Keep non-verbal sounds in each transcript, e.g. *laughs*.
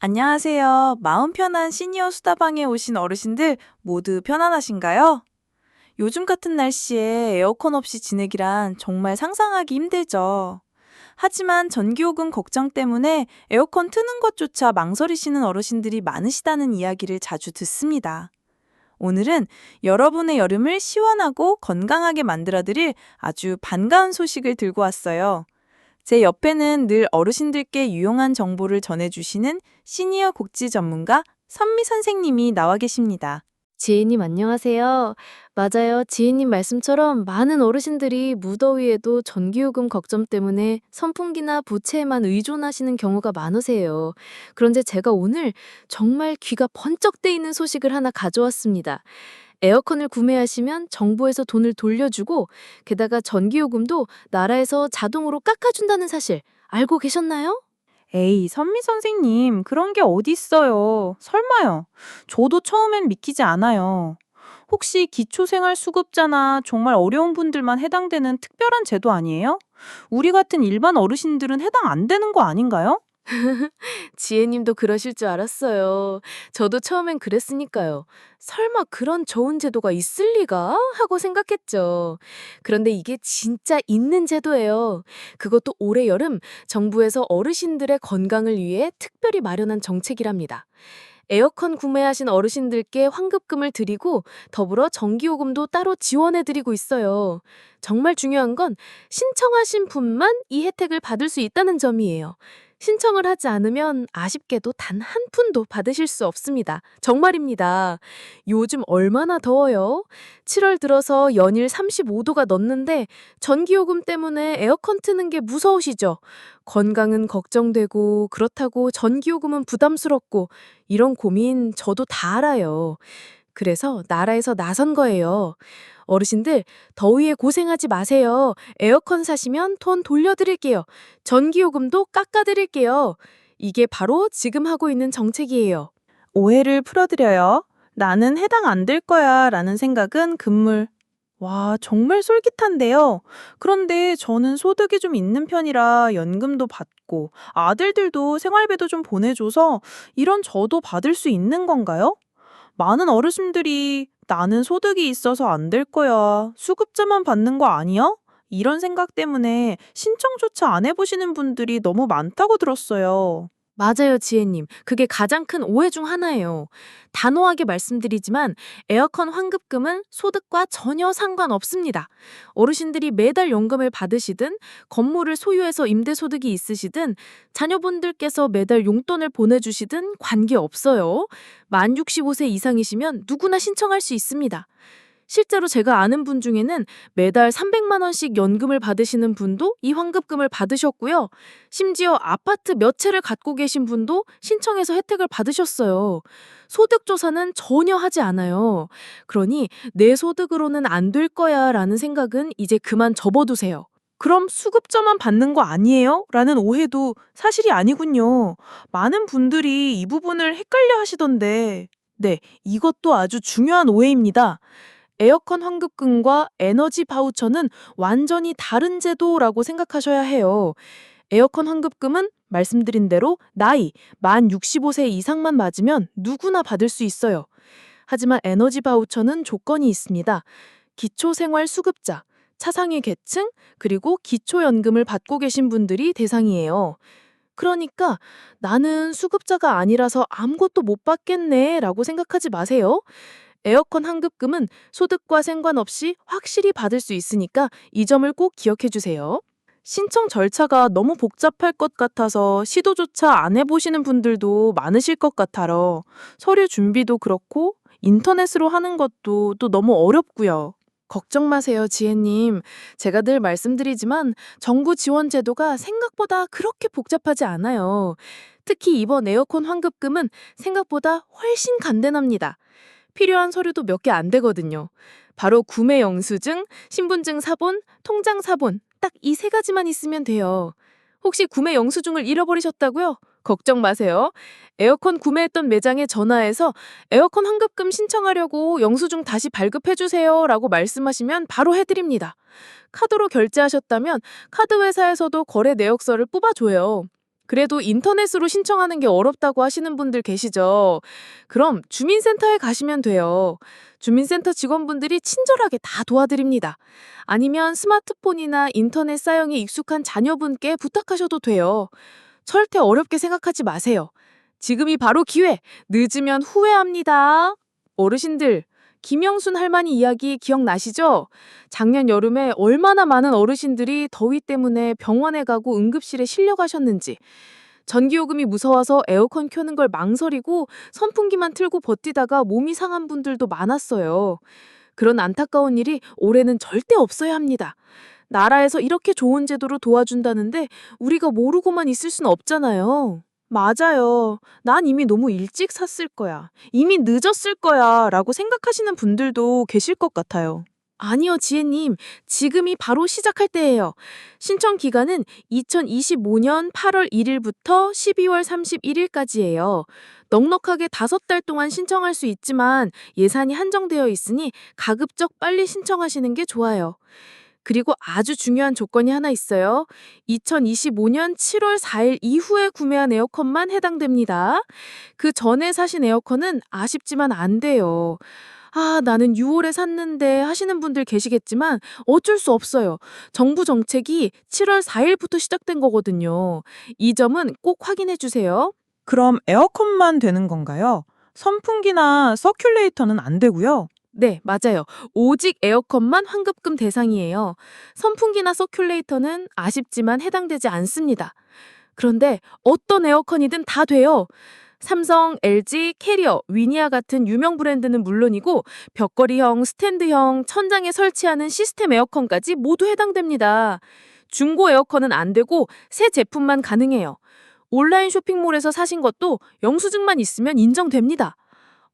안녕하세요. 마음 편한 시니어 수다방에 오신 어르신들 모두 편안하신가요? 요즘 같은 날씨에 에어컨 없이 지내기란 정말 상상하기 힘들죠. 하지만 전기요금 걱정 때문에 에어컨 트는 것조차 망설이시는 어르신들이 많으시다는 이야기를 자주 듣습니다. 오늘은 여러분의 여름을 시원하고 건강하게 만들어드릴 아주 반가운 소식을 들고 왔어요. 제 옆에는 늘 어르신들께 유용한 정보를 전해주시는 시니어 곡지 전문가 선미 선생님이 나와 계십니다. 지혜님 안녕하세요. 맞아요. 지혜님 말씀처럼 많은 어르신들이 무더위에도 전기요금 걱정 때문에 선풍기나 부채에만 의존하시는 경우가 많으세요. 그런데 제가 오늘 정말 귀가 번쩍 뜨이는 소식을 하나 가져왔습니다. 에어컨을 구매하시면 정부에서 돈을 돌려주고 게다가 전기요금도 나라에서 자동으로 깎아준다는 사실 알고 계셨나요? 에이, 선미 선생님, 그런 게 어딨어요. 설마요. 저도 처음엔 믿기지 않아요. 혹시 기초생활수급자나 정말 어려운 분들만 해당되는 특별한 제도 아니에요? 우리 같은 일반 어르신들은 해당 안 되는 거 아닌가요? *laughs* 지혜님도 그러실 줄 알았어요. 저도 처음엔 그랬으니까요. 설마 그런 좋은 제도가 있을 리가? 하고 생각했죠. 그런데 이게 진짜 있는 제도예요. 그것도 올해 여름 정부에서 어르신들의 건강을 위해 특별히 마련한 정책이랍니다. 에어컨 구매하신 어르신들께 환급금을 드리고 더불어 전기요금도 따로 지원해 드리고 있어요. 정말 중요한 건 신청하신 분만 이 혜택을 받을 수 있다는 점이에요. 신청을 하지 않으면 아쉽게도 단 한 푼도 받으실 수 없습니다. 정말입니다. 요즘 얼마나 더워요? 7월 들어서 연일 35도가 넘는데 전기요금 때문에 에어컨 트는 게 무서우시죠? 건강은 걱정되고 그렇다고 전기요금은 부담스럽고 이런 고민 저도 다 알아요. 그래서 나라에서 나선 거예요. 어르신들 더위에 고생하지 마세요. 에어컨 사시면 돈 돌려드릴게요. 전기요금도 깎아드릴게요. 이게 바로 지금 하고 있는 정책이에요. 오해를 풀어드려요. 나는 해당 안 될 거야 라는 생각은 금물. 와, 정말 솔깃한데요. 그런데 저는 소득이 좀 있는 편이라 연금도 받고 아들들도 생활비도 좀 보내줘서 이런 저도 받을 수 있는 건가요? 많은 어르신들이 나는 소득이 있어서 안 될 거야. 수급자만 받는 거 아니야? 이런 생각 때문에 신청조차 안 해보시는 분들이 너무 많다고 들었어요. 맞아요, 지혜님. 그게 가장 큰 오해 중 하나예요. 단호하게 말씀드리지만 에어컨 환급금은 소득과 전혀 상관없습니다. 어르신들이 매달 연금을 받으시든 건물을 소유해서 임대소득이 있으시든 자녀분들께서 매달 용돈을 보내주시든 관계없어요. 만 65세 이상이시면 누구나 신청할 수 있습니다. 실제로 제가 아는 분 중에는 매달 300만 원씩 연금을 받으시는 분도 이 환급금을 받으셨고요. 심지어 아파트 몇 채를 갖고 계신 분도 신청해서 혜택을 받으셨어요. 소득 조사는 전혀 하지 않아요. 그러니 내 소득으로는 안 될 거야 라는 생각은 이제 그만 접어두세요. 그럼 수급자만 받는 거 아니에요? 라는 오해도 사실이 아니군요. 많은 분들이 이 부분을 헷갈려 하시던데. 네, 이것도 아주 중요한 오해입니다. 에어컨 환급금과 에너지 바우처는 완전히 다른 제도라고 생각하셔야 해요. 에어컨 환급금은 말씀드린 대로 나이 만 65세 이상만 맞으면 누구나 받을 수 있어요. 하지만 에너지 바우처는 조건이 있습니다. 기초생활수급자, 차상위 계층, 그리고 기초연금을 받고 계신 분들이 대상이에요. 그러니까 나는 수급자가 아니라서 아무것도 못 받겠네 라고 생각하지 마세요. 에어컨 환급금은 소득과 상관없이 확실히 받을 수 있으니까 이 점을 꼭 기억해 주세요. 신청 절차가 너무 복잡할 것 같아서 시도조차 안 해보시는 분들도 많으실 것 같아요. 서류 준비도 그렇고 인터넷으로 하는 것도 또 너무 어렵고요. 걱정 마세요, 지혜님. 제가 늘 말씀드리지만 정부 지원 제도가 생각보다 그렇게 복잡하지 않아요. 특히 이번 에어컨 환급금은 생각보다 훨씬 간단합니다. 필요한 서류도 몇 개 안 되거든요. 바로 구매 영수증, 신분증 사본, 통장 사본 딱 이 세 가지만 있으면 돼요. 혹시 구매 영수증을 잃어버리셨다고요? 걱정 마세요. 에어컨 구매했던 매장에 전화해서 에어컨 환급금 신청하려고 영수증 다시 발급해 주세요 라고 말씀하시면 바로 해드립니다. 카드로 결제하셨다면 카드 회사에서도 거래 내역서를 뽑아줘요. 그래도 인터넷으로 신청하는 게 어렵다고 하시는 분들 계시죠? 그럼 주민센터에 가시면 돼요. 주민센터 직원분들이 친절하게 다 도와드립니다. 아니면 스마트폰이나 인터넷 사용에 익숙한 자녀분께 부탁하셔도 돼요. 절대 어렵게 생각하지 마세요. 지금이 바로 기회! 늦으면 후회합니다. 어르신들, 김영순 할머니 이야기 기억나시죠? 작년 여름에 얼마나 많은 어르신들이 더위 때문에 병원에 가고 응급실에 실려 가셨는지. 전기요금이 무서워서 에어컨 켜는 걸 망설이고 선풍기만 틀고 버티다가 몸이 상한 분들도 많았어요. 그런 안타까운 일이 올해는 절대 없어야 합니다. 나라에서 이렇게 좋은 제도로 도와준다는데 우리가 모르고만 있을 순 없잖아요. 맞아요. 난 이미 너무 일찍 샀을 거야. 이미 늦었을 거야. 라고 생각하시는 분들도 계실 것 같아요. 아니요, 지혜님. 지금이 바로 시작할 때예요. 신청 기간은 2025년 8월 1일부터 12월 31일까지예요. 넉넉하게 다섯 달 동안 신청할 수 있지만 예산이 한정되어 있으니 가급적 빨리 신청하시는 게 좋아요. 그리고 아주 중요한 조건이 하나 있어요. 2025년 7월 4일 이후에 구매한 에어컨만 해당됩니다. 그 전에 사신 에어컨은 아쉽지만 안 돼요. 아, 나는 6월에 샀는데 하시는 분들 계시겠지만 어쩔 수 없어요. 정부 정책이 7월 4일부터 시작된 거거든요. 이 점은 꼭 확인해 주세요. 그럼 에어컨만 되는 건가요? 선풍기나 서큘레이터는 안 되고요. 네, 맞아요. 오직 에어컨만 환급금 대상이에요. 선풍기나 서큘레이터는 아쉽지만 해당되지 않습니다. 그런데 어떤 에어컨이든 다 돼요. 삼성, LG, 캐리어, 위니아 같은 유명 브랜드는 물론이고 벽걸이형, 스탠드형, 천장에 설치하는 시스템 에어컨까지 모두 해당됩니다. 중고 에어컨은 안 되고 새 제품만 가능해요. 온라인 쇼핑몰에서 사신 것도 영수증만 있으면 인정됩니다.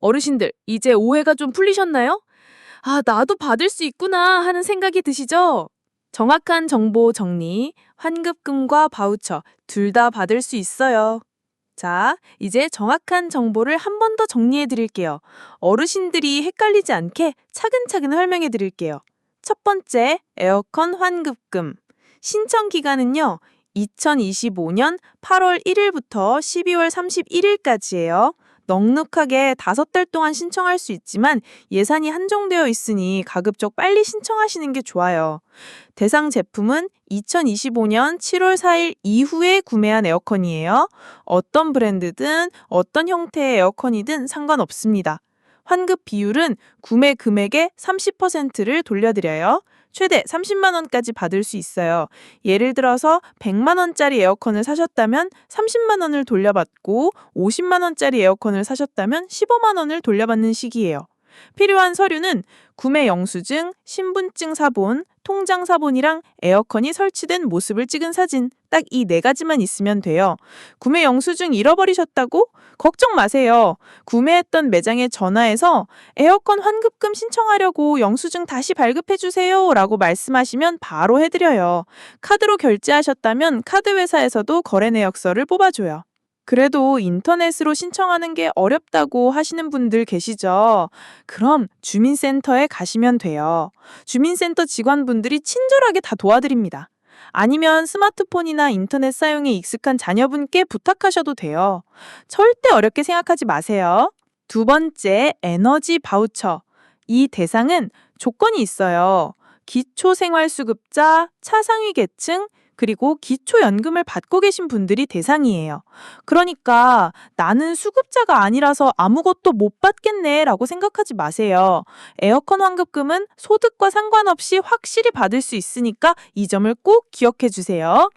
어르신들, 이제 오해가 좀 풀리셨나요? 아, 나도 받을 수 있구나 하는 생각이 드시죠? 정확한 정보 정리, 환급금과 바우처 둘 다 받을 수 있어요. 자, 이제 정확한 정보를 한 번 더 정리해 드릴게요. 어르신들이 헷갈리지 않게 차근차근 설명해 드릴게요. 첫 번째, 에어컨 환급금. 신청 기간은요, 2025년 8월 1일부터 12월 31일까지예요. 넉넉하게 다섯 달 동안 신청할 수 있지만 예산이 한정되어 있으니 가급적 빨리 신청하시는 게 좋아요. 대상 제품은 2025년 7월 4일 이후에 구매한 에어컨이에요. 어떤 브랜드든 어떤 형태의 에어컨이든 상관없습니다. 환급 비율은 구매 금액의 30%를 돌려드려요. 최대 30만 원까지 받을 수 있어요. 예를 들어서 100만 원짜리 에어컨을 사셨다면 30만 원을 돌려받고 50만 원짜리 에어컨을 사셨다면 15만 원을 돌려받는 시기예요. 필요한 서류는 구매 영수증, 신분증 사본, 통장 사본이랑 에어컨이 설치된 모습을 찍은 사진 딱 이 네 가지만 있으면 돼요. 구매 영수증 잃어버리셨다고? 걱정 마세요. 구매했던 매장에 전화해서 에어컨 환급금 신청하려고 영수증 다시 발급해 주세요 라고 말씀하시면 바로 해드려요. 카드로 결제하셨다면 카드 회사에서도 거래 내역서를 뽑아줘요. 그래도 인터넷으로 신청하는 게 어렵다고 하시는 분들 계시죠? 그럼 주민센터에 가시면 돼요. 주민센터 직원분들이 친절하게 다 도와드립니다. 아니면 스마트폰이나 인터넷 사용에 익숙한 자녀분께 부탁하셔도 돼요. 절대 어렵게 생각하지 마세요. 두 번째, 에너지 바우처. 이 대상은 조건이 있어요. 기초생활수급자, 차상위 계층, 그리고 기초연금을 받고 계신 분들이 대상이에요. 그러니까 나는 수급자가 아니라서 아무것도 못 받겠네 라고 생각하지 마세요. 에어컨 환급금은 소득과 상관없이 확실히 받을 수 있으니까 이 점을 꼭 기억해 주세요.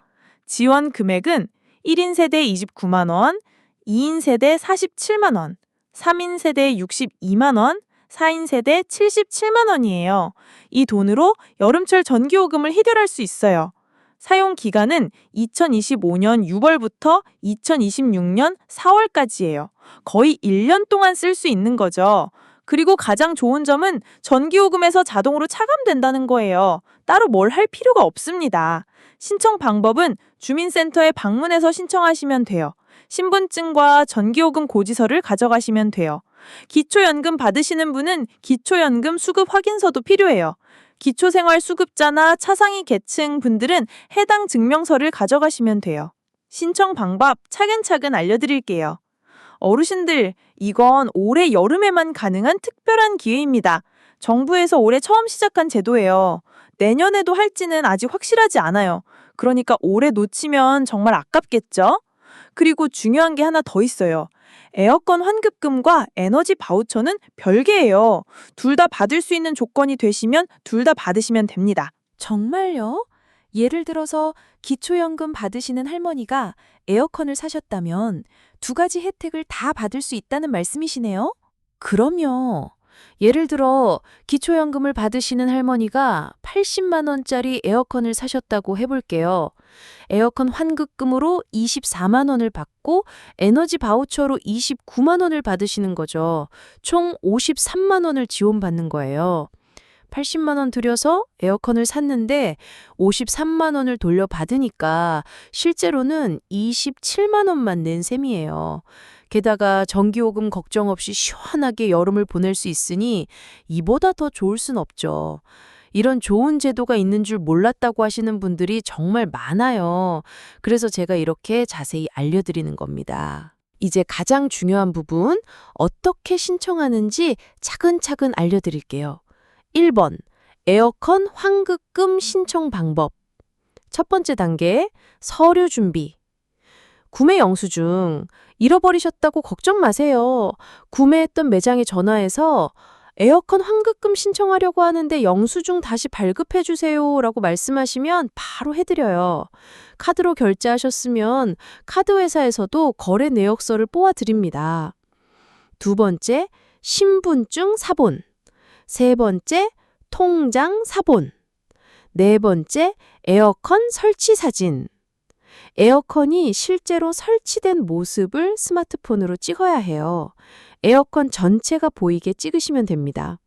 지원 금액은 1인 세대 29만 원, 2인 세대 47만 원, 3인 세대 62만 원, 4인 세대 77만 원이에요. 이 돈으로 여름철 전기요금을 해결할 수 있어요. 사용 기간은 2025년 6월부터 2026년 4월까지예요. 거의 1년 동안 쓸 수 있는 거죠. 그리고 가장 좋은 점은 전기요금에서 자동으로 차감된다는 거예요. 따로 뭘 할 필요가 없습니다. 신청 방법은 주민센터에 방문해서 신청하시면 돼요. 신분증과 전기요금 고지서를 가져가시면 돼요. 기초연금 받으시는 분은 기초연금 수급 확인서도 필요해요. 기초생활 수급자나 차상위 계층 분들은 해당 증명서를 가져가시면 돼요. 신청 방법 차근차근 알려드릴게요. 어르신들, 이건 올해 여름에만 가능한 특별한 기회입니다. 정부에서 올해 처음 시작한 제도예요. 내년에도 할지는 아직 확실하지 않아요. 그러니까 올해 놓치면 정말 아깝겠죠? 그리고 중요한 게 하나 더 있어요. 에어컨 환급금과 에너지 바우처는 별개예요. 둘 다 받을 수 있는 조건이 되시면 둘 다 받으시면 됩니다. 정말요? 예를 들어서 기초연금 받으시는 할머니가 에어컨을 사셨다면 두 가지 혜택을 다 받을 수 있다는 말씀이시네요? 그럼요. 예를 들어 기초연금을 받으시는 할머니가 80만 원짜리 에어컨을 사셨다고 해볼게요. 에어컨 환급금으로 24만 원을 받고 에너지 바우처로 29만 원을 받으시는 거죠. 총 53만 원을 지원받는 거예요. 80만 원 들여서 에어컨을 샀는데 53만 원을 돌려받으니까 실제로는 27만 원만 낸 셈이에요. 게다가 전기요금 걱정 없이 시원하게 여름을 보낼 수 있으니 이보다 더 좋을 순 없죠. 이런 좋은 제도가 있는 줄 몰랐다고 하시는 분들이 정말 많아요. 그래서 제가 이렇게 자세히 알려드리는 겁니다. 이제 가장 중요한 부분, 어떻게 신청하는지 차근차근 알려드릴게요. 1번 에어컨 환급금 신청 방법 첫 번째 단계 서류 준비 구매 영수증 잃어버리셨다고 걱정 마세요. 구매했던 매장에 전화해서 에어컨 환급금 신청하려고 하는데 영수증 다시 발급해 주세요라고 말씀하시면 바로 해드려요. 카드로 결제하셨으면 카드 회사에서도 거래 내역서를 뽑아 드립니다. 두 번째 신분증 사본 세 번째, 통장 사본. 네 번째, 에어컨 설치 사진. 에어컨이 실제로 설치된 모습을 스마트폰으로 찍어야 해요. 에어컨 전체가 보이게 찍으시면 됩니다.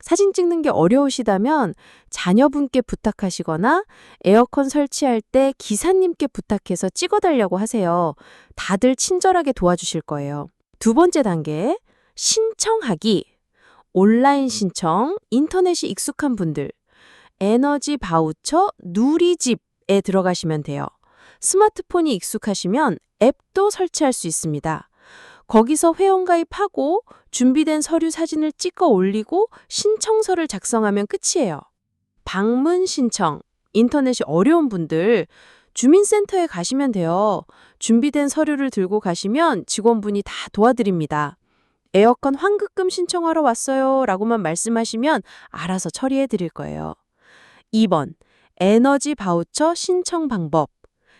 사진 찍는 게 어려우시다면 자녀분께 부탁하시거나 에어컨 설치할 때 기사님께 부탁해서 찍어달라고 하세요. 다들 친절하게 도와주실 거예요. 두 번째 단계, 신청하기. 온라인 신청, 인터넷이 익숙한 분들, 에너지 바우처 누리집에 들어가시면 돼요. 스마트폰이 익숙하시면 앱도 설치할 수 있습니다. 거기서 회원가입하고 준비된 서류 사진을 찍어 올리고 신청서를 작성하면 끝이에요. 방문 신청, 인터넷이 어려운 분들, 주민센터에 가시면 돼요. 준비된 서류를 들고 가시면 직원분이 다 도와드립니다. 에어컨 환급금 신청하러 왔어요 라고만 말씀하시면 알아서 처리해 드릴 거예요. 2번, 에너지 바우처 신청 방법.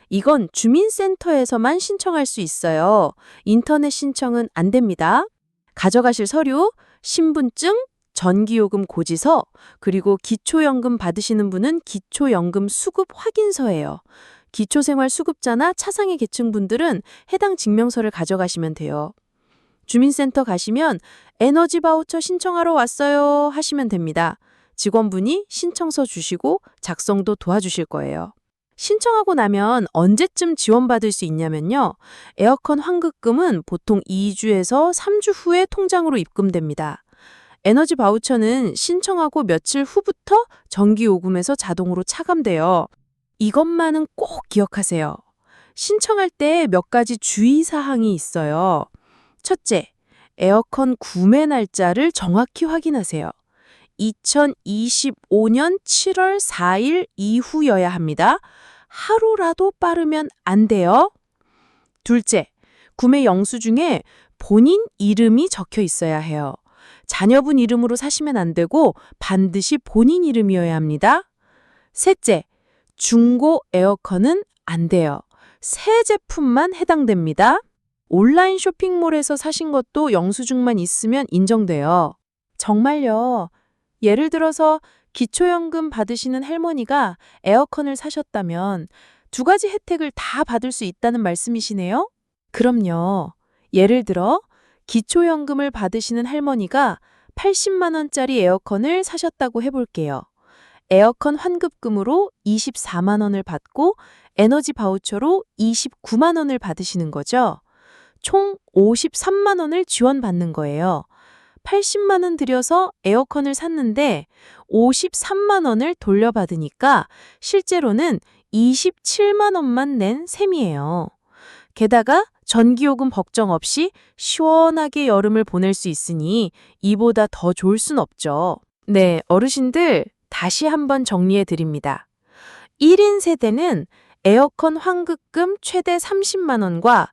이건 주민센터에서만 신청할 수 있어요. 인터넷 신청은 안 됩니다. 가져가실 서류, 신분증, 전기요금 고지서, 그리고 기초연금 받으시는 분은 기초연금 수급 확인서예요. 기초생활수급자나 차상위 계층 분들은 해당 증명서를 가져가시면 돼요. 주민센터 가시면 에너지 바우처 신청하러 왔어요 하시면 됩니다. 직원분이 신청서 주시고 작성도 도와주실 거예요. 신청하고 나면 언제쯤 지원받을 수 있냐면요. 에어컨 환급금은 보통 2주에서 3주 후에 통장으로 입금됩니다. 에너지 바우처는 신청하고 며칠 후부터 전기요금에서 자동으로 차감돼요. 이것만은 꼭 기억하세요. 신청할 때 몇 가지 주의사항이 있어요. 첫째, 에어컨 구매 날짜를 정확히 확인하세요. 2025년 7월 4일 이후여야 합니다. 하루라도 빠르면 안 돼요. 둘째, 구매 영수증에 본인 이름이 적혀 있어야 해요. 자녀분 이름으로 사시면 안 되고 반드시 본인 이름이어야 합니다. 셋째, 중고 에어컨은 안 돼요. 새 제품만 해당됩니다. 온라인 쇼핑몰에서 사신 것도 영수증만 있으면 인정돼요. 정말요. 예를 들어서 기초연금 받으시는 할머니가 에어컨을 사셨다면 두 가지 혜택을 다 받을 수 있다는 말씀이시네요? 그럼요. 예를 들어 기초연금을 받으시는 할머니가 80만 원짜리 에어컨을 사셨다고 해볼게요. 에어컨 환급금으로 24만 원을 받고 에너지 바우처로 29만 원을 받으시는 거죠. 총 53만 원을 지원받는 거예요. 80만 원 들여서 에어컨을 샀는데 53만 원을 돌려받으니까 실제로는 27만 원만 낸 셈이에요. 게다가 전기요금 걱정 없이 시원하게 여름을 보낼 수 있으니 이보다 더 좋을 순 없죠. 네, 어르신들 다시 한번 정리해 드립니다. 1인 세대는 에어컨 환급금 최대 30만 원과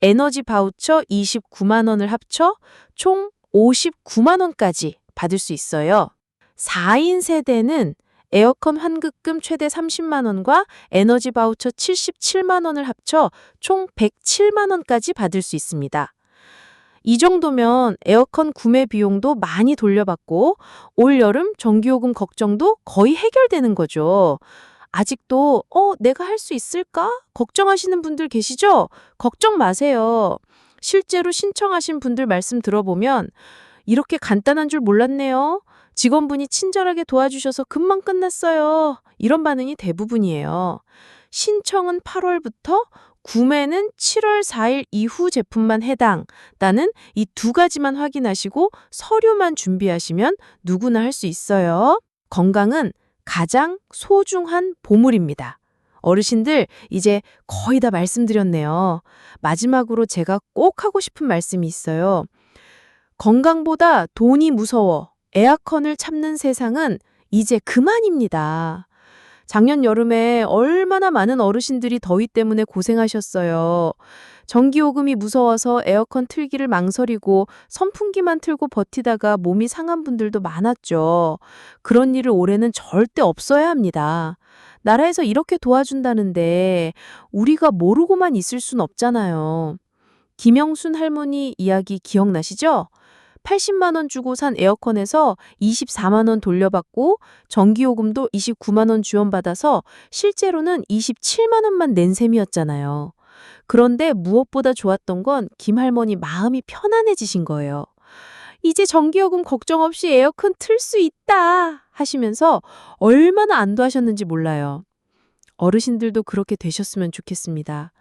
에너지 바우처 29만 원을 합쳐 총 59만 원까지 받을 수 있어요. 4인 세대는 에어컨 환급금 최대 30만 원과 에너지 바우처 77만 원을 합쳐 총 107만 원까지 받을 수 있습니다. 이 정도면 에어컨 구매 비용도 많이 돌려받고 올 여름 전기요금 걱정도 거의 해결되는 거죠. 아직도 어 내가 할 수 있을까? 걱정하시는 분들 계시죠? 걱정 마세요. 실제로 신청하신 분들 말씀 들어보면 이렇게 간단한 줄 몰랐네요. 직원분이 친절하게 도와주셔서 금방 끝났어요. 이런 반응이 대부분이에요. 신청은 8월부터 구매는 7월 4일 이후 제품만 해당. 나는 이 두 가지만 확인하시고 서류만 준비하시면 누구나 할 수 있어요. 건강은 가장 소중한 보물입니다. 어르신들, 이제 거의 다 말씀드렸네요. 마지막으로 제가 꼭 하고 싶은 말씀이 있어요. 건강보다 돈이 무서워. 에어컨을 참는 세상은 이제 그만입니다. 작년 여름에 얼마나 많은 어르신들이 더위 때문에 고생하셨어요. 전기요금이 무서워서 에어컨 틀기를 망설이고 선풍기만 틀고 버티다가 몸이 상한 분들도 많았죠. 그런 일을 올해는 절대 없어야 합니다. 나라에서 이렇게 도와준다는데 우리가 모르고만 있을 순 없잖아요. 김영순 할머니 이야기 기억나시죠? 80만 원 주고 산 에어컨에서 24만 원 돌려받고 전기요금도 29만 원 지원받아서 실제로는 27만 원만 낸 셈이었잖아요. 그런데 무엇보다 좋았던 건 김할머니 마음이 편안해지신 거예요. 이제 전기요금 걱정 없이 에어컨 틀 수 있다 하시면서 얼마나 안도하셨는지 몰라요. 어르신들도 그렇게 되셨으면 좋겠습니다.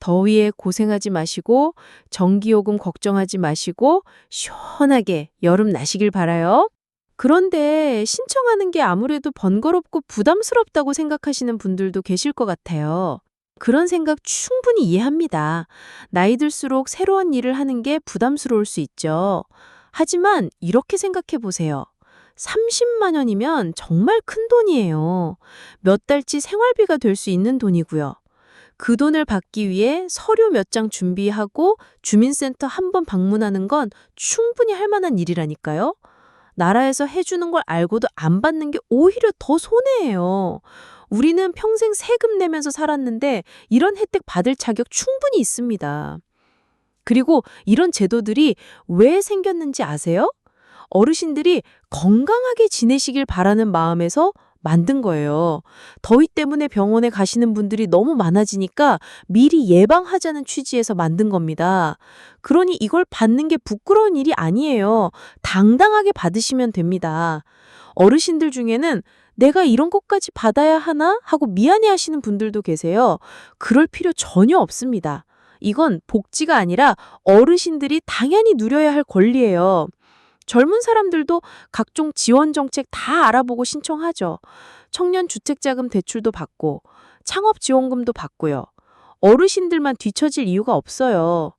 더위에 고생하지 마시고 전기요금 걱정하지 마시고 시원하게 여름 나시길 바라요. 그런데 신청하는 게 아무래도 번거롭고 부담스럽다고 생각하시는 분들도 계실 것 같아요. 그런 생각 충분히 이해합니다. 나이 들수록 새로운 일을 하는 게 부담스러울 수 있죠. 하지만 이렇게 생각해 보세요. 30만 원이면 정말 큰 돈이에요. 몇 달치 생활비가 될 수 있는 돈이고요. 그 돈을 받기 위해 서류 몇 장 준비하고 주민센터 한 번 방문하는 건 충분히 할 만한 일이라니까요. 나라에서 해주는 걸 알고도 안 받는 게 오히려 더 손해예요. 우리는 평생 세금 내면서 살았는데 이런 혜택 받을 자격 충분히 있습니다. 그리고 이런 제도들이 왜 생겼는지 아세요? 어르신들이 건강하게 지내시길 바라는 마음에서 만든 거예요. 더위 때문에 병원에 가시는 분들이 너무 많아지니까 미리 예방하자는 취지에서 만든 겁니다. 그러니 이걸 받는 게 부끄러운 일이 아니에요. 당당하게 받으시면 됩니다. 어르신들 중에는 내가 이런 것까지 받아야 하나 하고 미안해 하시는 분들도 계세요. 그럴 필요 전혀 없습니다. 이건 복지가 아니라 어르신들이 당연히 누려야 할 권리예요. 젊은 사람들도 각종 지원 정책 다 알아보고 신청하죠. 청년 주택자금 대출도 받고 창업 지원금도 받고요. 어르신들만 뒤처질 이유가 없어요.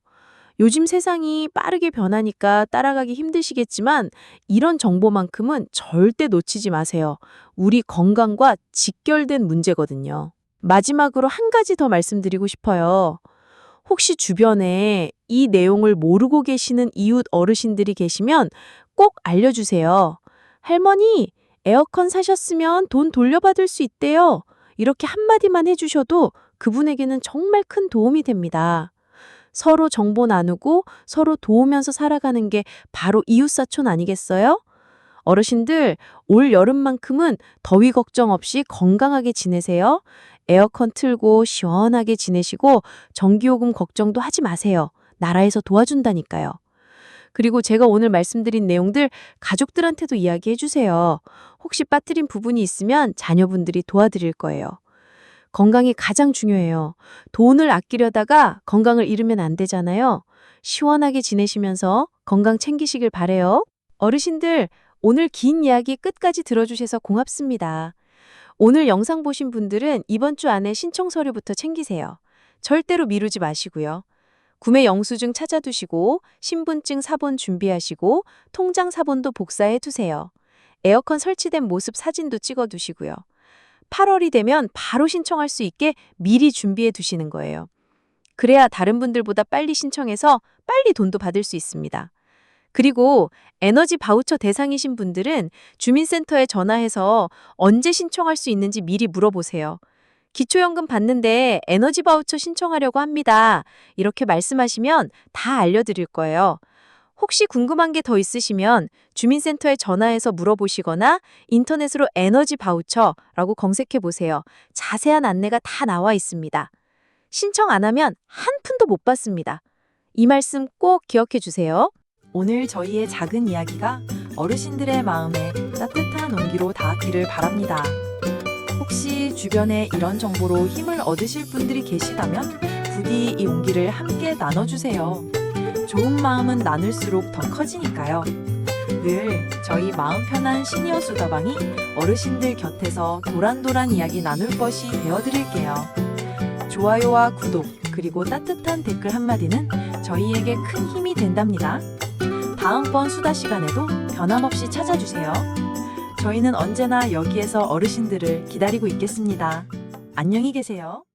요즘 세상이 빠르게 변하니까 따라가기 힘드시겠지만 이런 정보만큼은 절대 놓치지 마세요. 우리 건강과 직결된 문제거든요. 마지막으로 한 가지 더 말씀드리고 싶어요. 혹시 주변에 이 내용을 모르고 계시는 이웃 어르신들이 계시면 꼭 알려주세요. 할머니, 에어컨 사셨으면 돈 돌려받을 수 있대요. 이렇게 한마디만 해주셔도 그분에게는 정말 큰 도움이 됩니다. 서로 정보 나누고 서로 도우면서 살아가는 게 바로 이웃사촌 아니겠어요? 어르신들, 올 여름만큼은 더위 걱정 없이 건강하게 지내세요. 에어컨 틀고 시원하게 지내시고 전기요금 걱정도 하지 마세요. 나라에서 도와준다니까요. 그리고 제가 오늘 말씀드린 내용들 가족들한테도 이야기해 주세요. 혹시 빠뜨린 부분이 있으면 자녀분들이 도와드릴 거예요. 건강이 가장 중요해요. 돈을 아끼려다가 건강을 잃으면 안 되잖아요. 시원하게 지내시면서 건강 챙기시길 바래요. 어르신들, 오늘 긴 이야기 끝까지 들어주셔서 고맙습니다. 오늘 영상 보신 분들은 이번 주 안에 신청 서류부터 챙기세요. 절대로 미루지 마시고요. 구매 영수증 찾아두시고 신분증 사본 준비하시고 통장 사본도 복사해 두세요. 에어컨 설치된 모습 사진도 찍어 두시고요. 8월이 되면 바로 신청할 수 있게 미리 준비해 두시는 거예요. 그래야 다른 분들보다 빨리 신청해서 빨리 돈도 받을 수 있습니다. 그리고 에너지 바우처 대상이신 분들은 주민센터에 전화해서 언제 신청할 수 있는지 미리 물어보세요. 기초연금 받는데 에너지 바우처 신청하려고 합니다. 이렇게 말씀하시면 다 알려드릴 거예요. 혹시 궁금한 게 더 있으시면 주민센터에 전화해서 물어보시거나 인터넷으로 에너지 바우처라고 검색해 보세요. 자세한 안내가 다 나와 있습니다. 신청 안 하면 한 푼도 못 받습니다. 이 말씀 꼭 기억해 주세요. 오늘 저희의 작은 이야기가 어르신들의 마음에 따뜻한 온기로 닿기를 바랍니다. 혹시 주변에 이런 정보로 힘을 얻으실 분들이 계시다면 부디 이 온기를 함께 나눠주세요. 좋은 마음은 나눌수록 더 커지니까요. 늘 저희 마음 편한 시니어 수다방이 어르신들 곁에서 도란도란 이야기 나눌 것이 되어드릴게요. 좋아요와 구독, 그리고 따뜻한 댓글 한마디는 저희에게 큰 힘이 된답니다. 다음번 수다 시간에도 변함없이 찾아주세요. 저희는 언제나 여기에서 어르신들을 기다리고 있겠습니다. 안녕히 계세요.